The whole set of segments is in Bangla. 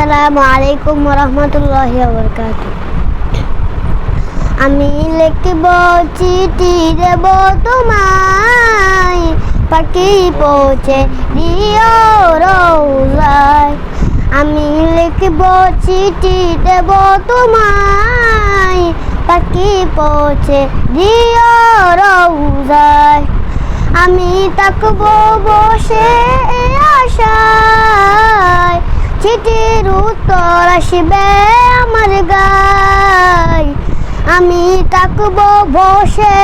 আসসালামু আলাইকুম রহমতুল্লাহ বরকাত আমি লিখব চিঠি দেব তোমায়, পাখি পৌঁছে দিও রোজায়। আমি লিখব চিঠি দেব তোমায়, পাখি পৌঁছে দিও রোজায়। আমি তাকবো বসে আসবে আমার গায় আমি তাকবো বসে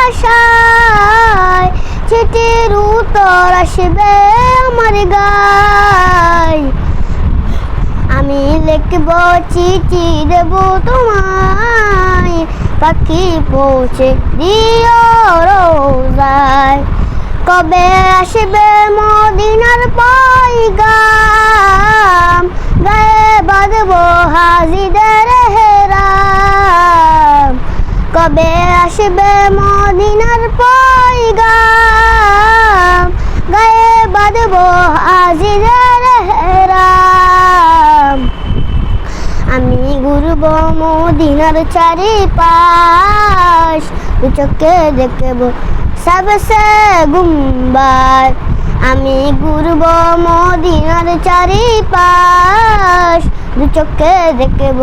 আশায়। চিঠির উত্তর আসবে আমার গায় আমি লিখব চিঠি দেব তোমায় পাখি পৌঁছে দিও রোজায়। কবে আসবে মদিনার পাইগাম গায়ে বাঁধব হাজিদের হেরাম। কবে আসবে মদিনার পাইগাম গায়ে বাঁধব হাজিদের হেরাম। আমি ঘুরব মদিনার চারিপাশ। চোখে দেখব সবসে গুম্বার। আমি ঘুরব মদিনার চারিপাশ। দু চোখে দেখব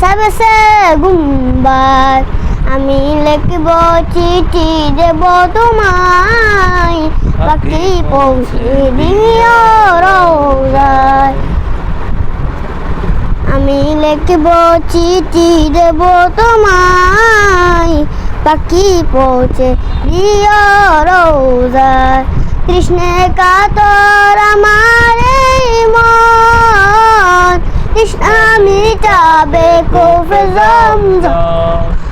সবসে গুম্বার আমি লিখব চিঠি দেব তোমায়। পাখি পৌঁছে দিও রোজায়। আমি লিখব চিঠি দেব তোমায়। পাখি পৌঁছে দিও রোজায়। কৃষ্ণে কাতর আমার মন। কৃষ্ণ মিটাবে কোফে জমজম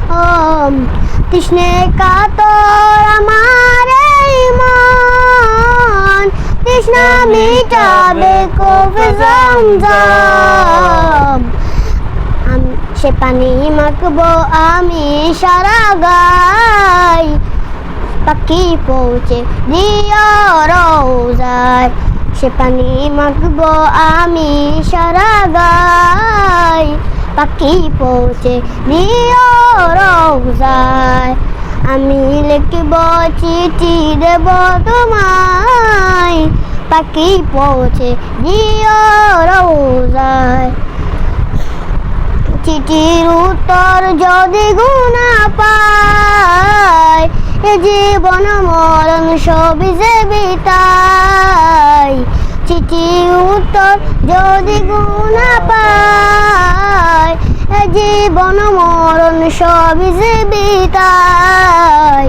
কৃষ্ণে কাতর আমার মন কৃষ্ণ মিটাবে কোফে জমজম সে পানি মাখবো আমি সারা গাই পাখি পৌঁছে দিও রোজায় সে পানি আমি সারা গাই। পাখি পৌঁছে দিও আমি লিখব চিঠি দেব তোমায়। পাখি পৌঁছে দিও রোজায়। চিঠির উত্তর যদি গুণা পায় জীবন মরণ সবই যে বিতাই যদি গুণা পায়, জীবন মরণ সবই যে বিতাই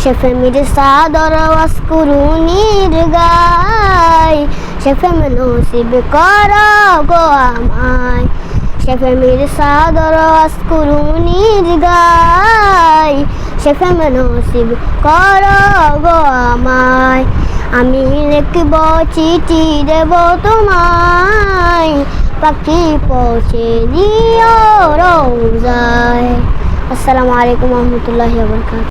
সে ফেমির সাদর ওয়াসকুরুনির গায় সে ফেম নসিব কর গো আমায়। শেফে মির সাদর আসকুরুনির গাই শেফে নসিব কর গো আমায়। আমি লিখব চিঠি দেব তোমায়। পাখি পৌঁছে দিও রোজায়। আসসালামু আলাইকুম রহমতুল্লাহ